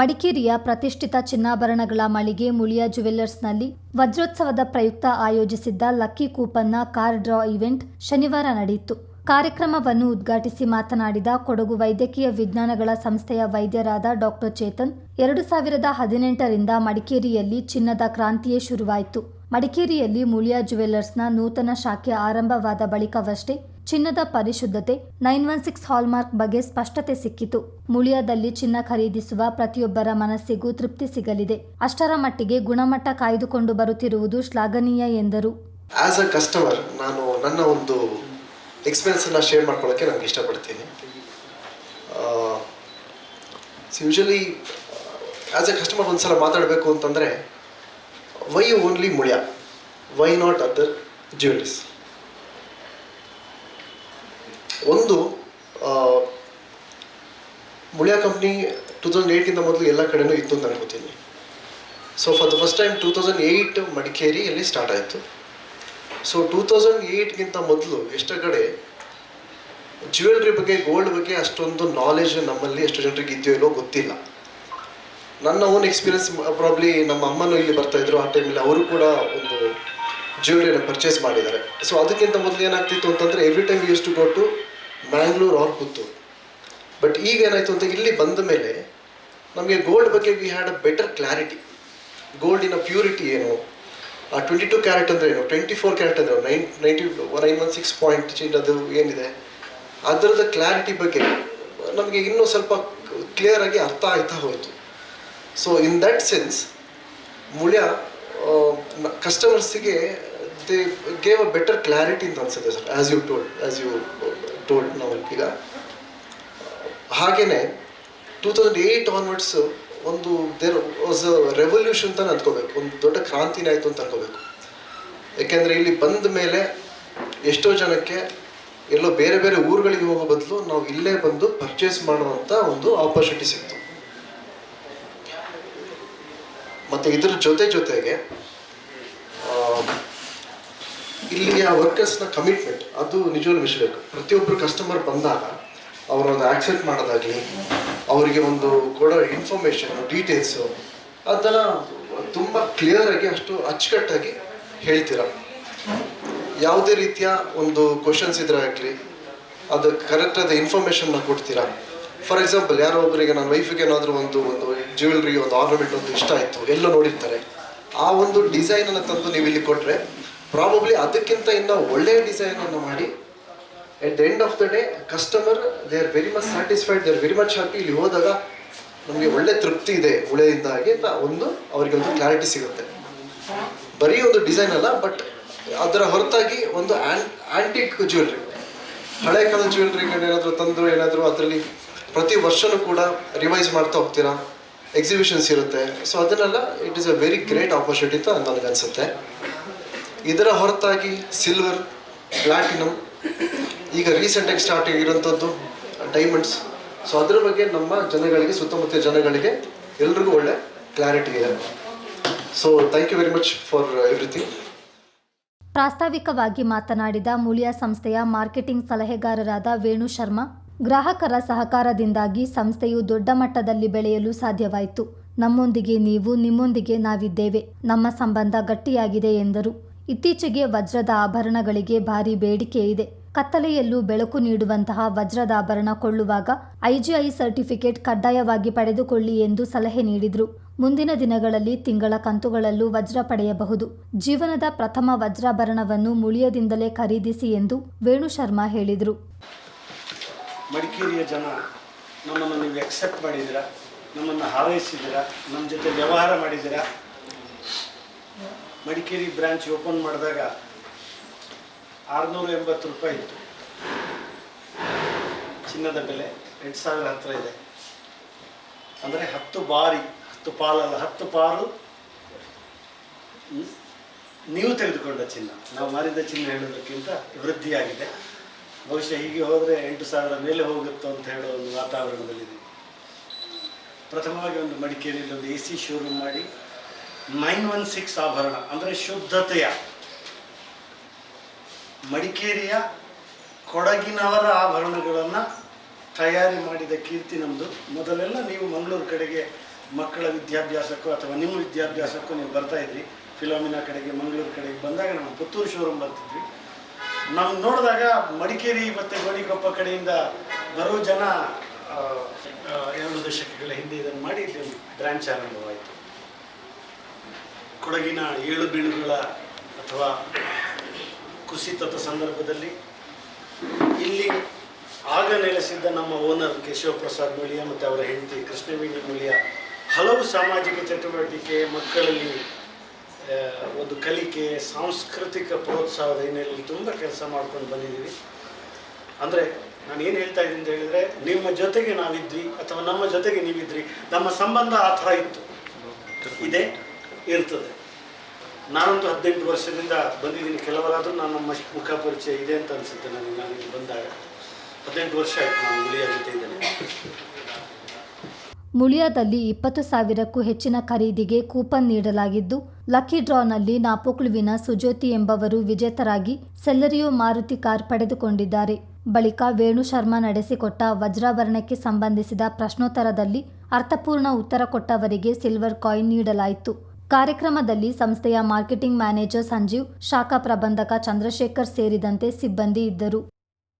ಮಡಿಕೇರಿಯ ಪ್ರತಿಷ್ಠಿತ ಚಿನ್ನಾಭರಣಗಳ ಮಳಿಗೆ ಮುಳಿಯಾ ಜುವೆಲ್ಲರ್ಸ್ನಲ್ಲಿ ವಜ್ರೋತ್ಸವದ ಪ್ರಯುಕ್ತ ಆಯೋಜಿಸಿದ್ದ ಲಕ್ಕಿ ಕೂಪನ್ನ ಕಾರ್ ಡ್ರಾ ಇವೆಂಟ್ ಶನಿವಾರ ನಡೆಯಿತು. ಕಾರ್ಯಕ್ರಮವನ್ನು ಉದ್ಘಾಟಿಸಿ ಮಾತನಾಡಿದ ಕೊಡಗು ವೈದ್ಯಕೀಯ ವಿಜ್ಞಾನಗಳ ಸಂಸ್ಥೆಯ ವೈದ್ಯರಾದ ಡಾಕ್ಟರ್ ಚೇತನ್, ಎರಡು ಸಾವಿರದ ಹದಿನೆಂಟರಿಂದ ಮಡಿಕೇರಿಯಲ್ಲಿ ಚಿನ್ನದ ಕ್ರಾಂತಿಯೇ ಶುರುವಾಯಿತು. ಮಡಿಕೇರಿಯಲ್ಲಿ ಮುಳಿಯಾ ಜುವೆಲ್ಲರ್ಸ್ನ ನೂತನ ಶಾಖೆ ಆರಂಭವಾದ ಬಳಿಕವಷ್ಟೇ ಚಿನ್ನದ ಪರಿಶುದ್ಧತೆ ನೈನ್ ಒನ್ ಸಿಕ್ಸ್ ಹಾಲ್ಮಾರ್ಕ್ ಬಗ್ಗೆ ಸ್ಪಷ್ಟತೆ ಸಿಕ್ಕಿತು. ಮುಳಿಯಾದಲ್ಲಿ ಚಿನ್ನ ಖರೀದಿಸುವ ಪ್ರತಿಯೊಬ್ಬರ ಮನಸ್ಸಿಗೂ ತೃಪ್ತಿ ಸಿಗಲಿದೆ. ಅಷ್ಟರ ಮಟ್ಟಿಗೆ ಗುಣಮಟ್ಟ ಕಾಯ್ದುಕೊಂಡು ಬರುತ್ತಿರುವುದು ಶ್ಲಾಘನೀಯ ಎಂದರು. ಆಸ್ ಅ ಕಸ್ಟಮರ್ ನಾನು ನನ್ನ ಒಂದು ಎಕ್ಸ್ಪೀರಿಯನ್ಸನ್ನು ಶೇರ್ ಮಾಡ್ಕೊಳ್ಳೋಕ್ಕೆ ನಾನು ಇಷ್ಟಪಡ್ತೀನಿ. ಯೂಶಲಿ ಆ್ಯಸ್ ಎ ಕಸ್ಟಮರ್ ಒಂದು ಸಲ ಮಾತಾಡಬೇಕು ಅಂತಂದರೆ why only Muliya? Why not other jewelleries ಒಂದು ಮುಳಿಯ ಕಂಪ್ನಿ ಟೂ ತೌಸಂಡ್ ಏಯ್ಟಿಂದ ಮೊದಲು ಎಲ್ಲ ಕಡೆಯೂ ಇತ್ತು ಅಂತ ಅನ್ಕೋತೀನಿ so for the first time two thousand eight ಮಡಿಕೇರಿಯಲ್ಲಿ ಸ್ಟಾರ್ಟ್ ಆಯಿತು. ಸೊ ಟೂ ತೌಸಂಡ್ ಏಯ್ಟ್ಗಿಂತ ಮೊದಲು ಎಷ್ಟೋ ಕಡೆ ಜ್ಯುವೆಲ್ರಿ ಬಗ್ಗೆ ಗೋಲ್ಡ್ ಬಗ್ಗೆ ಅಷ್ಟೊಂದು ನಾಲೆಜ್ ನಮ್ಮಲ್ಲಿ ಎಷ್ಟು ಜನರಿಗೆ ಇದೆಯೋ ಇಲ್ಲೋ ಗೊತ್ತಿಲ್ಲ. ನನ್ನ ಓನ್ ಎಕ್ಸ್ಪೀರಿಯನ್ಸ್ ಪ್ರಾಬ್ಲಿ ನಮ್ಮ ಅಮ್ಮನೂ ಇಲ್ಲಿ ಬರ್ತಾ ಇದ್ರು ಆ ಟೈಮಲ್ಲಿ ಅವರು ಕೂಡ ಒಂದು ಜ್ಯುವೆಲ್ರಿಯನ್ನು ಪರ್ಚೇಸ್ ಮಾಡಿದ್ದಾರೆ. ಸೊ ಅದಕ್ಕಿಂತ ಮೊದಲು ಏನಾಗ್ತಿತ್ತು ಅಂತಂದರೆ every time use to go to Mangalore R ಕೂತು. ಬಟ್ ಈಗ ಏನಾಯಿತು ಅಂತ ಇಲ್ಲಿ ಬಂದ ಮೇಲೆ ನಮಗೆ ಗೋಲ್ಡ್ ಬಗ್ಗೆ we had a better clarity ಗೋಲ್ಡಿನ purity ಏನು? ಆ ಟ್ವೆಂಟಿ ಟು ಕ್ಯಾರೆಟ್ ಅಂದರೆ ಏನು? ಟ್ವೆಂಟಿ ಫೋರ್ ಕ್ಯಾರೆಟ್ ಅಂದರೆ nine ninety nine one six point change ಅದು ಏನಿದೆ? ಅದರದ ಕ್ಲಾರಿಟಿ ಬಗ್ಗೆ ನಮಗೆ ಇನ್ನೂ ಸ್ವಲ್ಪ ಕ್ಲಿಯರ್ ಆಗಿ ಅರ್ಥ ಆಯ್ತಾ ಹೋಯಿತು. So in that sense Muliya ಕಸ್ಟಮರ್ಸಿಗೆ they gave a better clarity ಅಂತ ಅನ್ಸುತ್ತೆ sir as you told as you told ನಾವು ಈಗ ಹಾಗೆಯೇ ಟೂ ತೌಸಂಡ್ ಏಯ್ಟ್ ಆನ್ವರ್ಡ್ಸ್ ಒಂದು ದೇರ್ ವಾಸ್ ಅ ರೆವಲ್ಯೂಷನ್ ಅಂತ ಅಂದ್ಕೋಬೇಕು. ಒಂದು ದೊಡ್ಡ ಕ್ರಾಂತಿನ ಆಯಿತು ಅಂತ ಅನ್ಕೋಬೇಕು ಯಾಕೆಂದರೆ ಇಲ್ಲಿ ಬಂದ ಮೇಲೆ ಎಷ್ಟೋ ಜನಕ್ಕೆ ಎಲ್ಲೋ ಬೇರೆ ಬೇರೆ ಊರುಗಳಿಗೆ ಹೋಗೋ ಬದಲು ನಾವು ಇಲ್ಲೇ ಬಂದು ಪರ್ಚೇಸ್ ಮಾಡುವಂಥ ಒಂದು ಆಪರ್ಚುನಿಟಿ ಸಿಕ್ತು. ಮತ್ತು ಇದ್ರ ಜೊತೆ ಜೊತೆಗೆ ಇಲ್ಲಿಯ ವರ್ಕರ್ಸ್ನ ಕಮಿಟ್ಮೆಂಟ್ ಅದು ನಿಜವಾಗ್ಲೂ ವಿಷಯ ಪ್ರತಿಯೊಬ್ಬರು ಕಸ್ಟಮರ್ ಬಂದಾಗ ಅವರೊಂದು ಆಕ್ಸೆಪ್ಟ್ ಮಾಡೋದಾಗಲಿ, ಅವರಿಗೆ ಒಂದು ಕೊಡೋ ಇನ್ಫಾರ್ಮೇಷನ್ ಡೀಟೇಲ್ಸು ಅದನ್ನು ತುಂಬ ಕ್ಲಿಯರಾಗಿ ಅಷ್ಟು ಅಚ್ಚುಕಟ್ಟಾಗಿ ಹೇಳ್ತೀರ. ಯಾವುದೇ ರೀತಿಯ ಒಂದು ಕ್ವಶನ್ಸ್ ಇದ್ರೆ ಆಗಲಿ, ಅದು ಕರೆಕ್ಟಾದ ಇನ್ಫಾರ್ಮೇಷನ್ನ ಕೊಡ್ತೀರಾ. ಫಾರ್ ಎಕ್ಸಾಂಪಲ್ ಯಾರೋ ಒಬ್ಬರಿಗೆ ನನ್ನ ವೈಫಿಗೆ ಏನಾದರೂ ಒಂದು ಒಂದು ಜ್ಯುವೆಲ್ರಿ ಒಂದು ಆರ್ನಮೆಂಟ್ ಒಂದು ಇಷ್ಟ ಆಯಿತು, ಎಲ್ಲ ನೋಡಿರ್ತಾರೆ. ಆ ಒಂದು ಡಿಸೈನನ್ನು ತಂದು ನೀವು ಇಲ್ಲಿ ಕೊಟ್ಟರೆ ಪ್ರಾಬಬ್ಲಿ ಅದಕ್ಕಿಂತ ಇನ್ನೂ ಒಳ್ಳೆಯ ಡಿಸೈನನ್ನು ಮಾಡಿ at the end of the day customer they are very much satisfied they are very much happy ಇಲ್ಲಿ ಹೋದಾಗ ನಮಗೆ ಒಳ್ಳೆ ತೃಪ್ತಿ ಇದೆ ಉಳೆಯಿಂದಾಗಿ ಅಂತ ಒಂದು ಅವರಿಗೆ ಒಂದು ಕ್ಲಾರಿಟಿ ಸಿಗುತ್ತೆ. ಬರೀ ಒಂದು ಡಿಸೈನ್ ಅಲ್ಲ ಬಟ್ ಅದರ ಹೊರತಾಗಿ ಒಂದು ಆಂಟಿಕ್ ಜ್ಯುವೆಲ್ರಿ ಹಳೆ ಕಾಲದ ಜ್ಯುವೆಲ್ರಿಗಳು ಏನಾದರೂ ತಂದು ಏನಾದರೂ ಅದರಲ್ಲಿ ಪ್ರತಿ ವರ್ಷವೂ ಕೂಡ ರಿವೈಸ್ ಮಾಡ್ತಾ ಹೋಗ್ತೀರಾ? ಎಕ್ಸಿಬಿಷನ್ಸ್ ಇರುತ್ತೆ. ಸೊ ಅದನ್ನೆಲ್ಲ it is a very great opportunity ಅಂತ ನನಗನ್ಸುತ್ತೆ. ಇದರ ಹೊರತಾಗಿ ಸಿಲ್ವರ್ ಪ್ಲಾಟಿನಮ್ ಈಗ ರೀಸೆಂಟಾಗಿ ಸ್ಟಾರ್ಟ್ ಆಗಿರೋಂಥದ್ದು ಡೈಮಂಡ್ಸ್ ಸೊ ಅದರ ಬಗ್ಗೆ ನಮ್ಮ ಜನಗಳಿಗೆ ಸುತ್ತಮುತ್ತ ಜನಗಳಿಗೆ ಎಲ್ರಿಗೂ ಒಳ್ಳೆ ಕ್ಲಾರಿಟಿ ಇದೆ. So thank you very much for everything ಪ್ರಾಸ್ತಾವಿಕವಾಗಿ ಮಾತನಾಡಿದ ಮೂಲ್ಯ ಸಂಸ್ಥೆಯ ಮಾರ್ಕೆಟಿಂಗ್ ಸಲಹೆಗಾರರಾದ ವೇಣು ಶರ್ಮಾ, ಗ್ರಾಹಕರ ಸಹಕಾರದಿಂದಾಗಿ ಸಂಸ್ಥೆಯು ದೊಡ್ಡ ಮಟ್ಟದಲ್ಲಿ ಬೆಳೆಯಲು ಸಾಧ್ಯವಾಯಿತು. ನಮ್ಮೊಂದಿಗೆ ನೀವು, ನಿಮ್ಮೊಂದಿಗೆ ನಾವಿದ್ದೇವೆ. ನಮ್ಮ ಸಂಬಂಧ ಗಟ್ಟಿಯಾಗಿದೆ ಎಂದರು. ಇತ್ತೀಚೆಗೆ ವಜ್ರದ ಆಭರಣಗಳಿಗೆ ಭಾರಿ ಬೇಡಿಕೆ ಇದೆ. ಕತ್ತಲೆಯಲ್ಲೂ ಬೆಳಕು ನೀಡುವಂತಹ ವಜ್ರದ ಆಭರಣ ಕೊಳ್ಳುವಾಗ ಐಜಿಐ ಸರ್ಟಿಫಿಕೇಟ್ ಕಡ್ಡಾಯವಾಗಿ ಪಡೆದುಕೊಳ್ಳಿ ಎಂದು ಸಲಹೆ ನೀಡಿದರು. ಮುಂದಿನ ದಿನಗಳಲ್ಲಿ ತಿಂಗಳ ಕಂತುಗಳಲ್ಲೂ ವಜ್ರ ಪಡೆಯಬಹುದು. ಜೀವನದ ಪ್ರಥಮ ವಜ್ರಾಭರಣವನ್ನು ಮುಳಿಯದಿಂದಲೇ ಖರೀದಿಸಿ ಎಂದು ವೇಣು ಶರ್ಮಾ ಹೇಳಿದರು. ಮಡಿಕೇರಿಯ ಜನ ನಮ್ಮನ್ನು ನೀವು ಎಕ್ಸೆಪ್ಟ್ ಮಾಡಿದ್ದೀರಾ? ನಮ್ಮನ್ನು ಹಾರೈಸಿದ್ದೀರಾ? ನಮ್ಮ ಜೊತೆ ವ್ಯವಹಾರ ಮಾಡಿದ್ದೀರಾ? ಮಡಿಕೇರಿ ಬ್ರಾಂಚ್ ಓಪನ್ ಮಾಡಿದಾಗ ಆರುನೂರ ಎಂಬತ್ತು ರೂಪಾಯಿ ಇತ್ತು. ಚಿನ್ನದ ಬೆಲೆ ಎಂಟು ಸಾವಿರ ಹತ್ತಿರ ಇದೆ. ಅಂದರೆ ಹತ್ತು ಬಾರಿ, ಹತ್ತು ಪಾಲಲ್ಲ, ಹತ್ತು ಪಾಲು ನೀವು ತೆಗೆದುಕೊಂಡ ಚಿನ್ನ. ನಾವು ಮಾರಿದ ಚಿನ್ನ ಹೇಳೋದಕ್ಕಿಂತ ವೃದ್ಧಿಯಾಗಿದೆ. ಬಹುಶಃ ಹೀಗೆ ಹೋದರೆ ಎಂಟು ಸಾವಿರ ಮೇಲೆ ಹೋಗುತ್ತೋ ಅಂತ ಹೇಳೋ ಒಂದು ವಾತಾವರಣದಲ್ಲಿದೆ. ಪ್ರಥಮವಾಗಿ ಒಂದು ಮಡಿಕೇರಿಯಲ್ಲಿ ಒಂದು ಎ ಸಿ ಶೋರೂಮ್ ಮಾಡಿ ನೈನ್ ಒನ್ ಸಿಕ್ಸ್ ಆಭರಣ ಅಂದರೆ ಶುದ್ಧತೆಯ. ಮಡಿಕೇರಿಯ ಕೊಡಗಿನವರ ಆಭರಣಗಳನ್ನು ತಯಾರಿ ಮಾಡಿದ ಕೀರ್ತಿ ನಮ್ಮದು ಮೊದಲೆಲ್ಲ ನೀವು ಮಂಗಳೂರು ಕಡೆಗೆ ಮಕ್ಕಳ ವಿದ್ಯಾಭ್ಯಾಸಕ್ಕೂ ಅಥವಾ ನಿಮ್ಮ ವಿದ್ಯಾಭ್ಯಾಸಕ್ಕೂ ನೀವು ಬರ್ತಾ ಇದ್ರಿ. ಫಿಲೋಮಿನ ಕಡೆಗೆ, ಮಂಗಳೂರು ಕಡೆಗೆ ಬಂದಾಗ ನಾವು ಪುತ್ತೂರು ಶೋರೂಮ್ ಬರ್ತಿದ್ವಿ. ನಾವು ನೋಡಿದಾಗ ಮಡಿಕೇರಿ ಮತ್ತು ಗೋಣಿಕೊಪ್ಪ ಕಡೆಯಿಂದ ಬರೋ ಜನ ಎರಡು ದಶಕಗಳ ಹಿಂದೆ ಇದನ್ನು ಮಾಡಿ, ಇಲ್ಲಿ ಬ್ರಾಂಚ್ ಆರಂಭವಾಯಿತು. ಕೊಡಗಿನ ಏಳು ಬೀಳುಗಳ ಅಥವಾ ಕುಸಿತದ ಸಂದರ್ಭದಲ್ಲಿ ಇಲ್ಲಿ ಆಗ ನೆಲೆಸಿದ್ದ ನಮ್ಮ ಓನರ್ ಕೇಶವ ಪ್ರಸಾದ್ ಮುಳಿಯ ಮತ್ತು ಅವರ ಹೆಂಡತಿ ಕೃಷ್ಣವೇಣಿ ಮುಳಿಯ ಹಲವು ಸಾಮಾಜಿಕ ಚಟುವಟಿಕೆ, ಮಕ್ಕಳಲ್ಲಿ ಒಂದು ಕಲಿಕೆ, ಸಾಂಸ್ಕೃತಿಕ ಪ್ರೋತ್ಸಾಹದ ಹಿನ್ನೆಲೆಯಲ್ಲಿ ತುಂಬ ಕೆಲಸ ಮಾಡ್ಕೊಂಡು ಬಂದಿದ್ದೀವಿ. ಅಂದರೆ ನಾನು ಏನು ಹೇಳ್ತಾ ಇದ್ದೀನಿ ಅಂತ ಹೇಳಿದರೆ, ನಿಮ್ಮ ಜೊತೆಗೆ ನಾವಿದ್ವಿ ಅಥವಾ ನಮ್ಮ ಜೊತೆಗೆ ನೀವಿದ್ರಿ, ನಮ್ಮ ಸಂಬಂಧ ಆ ಥರ ಇತ್ತು. ಇದೆ? ಇರ್ತದೆ. ನಾನಂತೂ ಹದಿನೆಂಟು ವರ್ಷದಿಂದ ಬಂದಿದ್ದೀನಿ. ಕೆಲವರಾದರೂ ನಾನು ನಮ್ಮ ಮುಖ ಪರಿಚಯ ಇದೆ ಅಂತ ಅನಿಸುತ್ತೆ ನನಗೆ ನಾನು ಇಲ್ಲಿ ಬಂದಾಗ. ಹದಿನೆಂಟು ವರ್ಷ ಆಯಿತು ನಾನು ಮುಳಿಯ ಜೊತೆ ಇದ್ದೇನೆ. ಮುಳಿಯಾದಲ್ಲಿ ಇಪ್ಪತ್ತು ಸಾವಿರಕ್ಕೂ ಹೆಚ್ಚಿನ ಖರೀದಿಗೆ ಕೂಪನ್ ನೀಡಲಾಗಿದ್ದು, ಲಕ್ಕಿ ಡ್ರಾನಲ್ಲಿ ನಾಪೋಕ್ಲುವಿನ ಸುಜ್ಯೋತಿ ಎಂಬವರು ವಿಜೇತರಾಗಿ ಸೆಲ್ಲರಿಯೋ ಮಾರುತಿ ಕಾರ್ ಪಡೆದುಕೊಂಡಿದ್ದಾರೆ. ಬಳಿಕ ವೇಣು ಶರ್ಮಾ ನಡೆಸಿಕೊಟ್ಟ ವಜ್ರಾಭರಣಕ್ಕೆ ಸಂಬಂಧಿಸಿದ ಪ್ರಶ್ನೋತ್ತರದಲ್ಲಿ ಅರ್ಥಪೂರ್ಣ ಉತ್ತರ ಕೊಟ್ಟವರಿಗೆ ಸಿಲ್ವರ್ ಕಾಯಿನ್ ನೀಡಲಾಯಿತು. ಕಾರ್ಯಕ್ರಮದಲ್ಲಿ ಸಂಸ್ಥೆಯ ಮಾರ್ಕೆಟಿಂಗ್ ಮ್ಯಾನೇಜರ್ ಸಂಜೀವ್ ಶಾಖಾ ಪ್ರಬಂಧಕ ಚಂದ್ರಶೇಖರ್ ಸೇರಿದಂತೆ ಸಿಬ್ಬಂದಿ ಇದ್ದರು.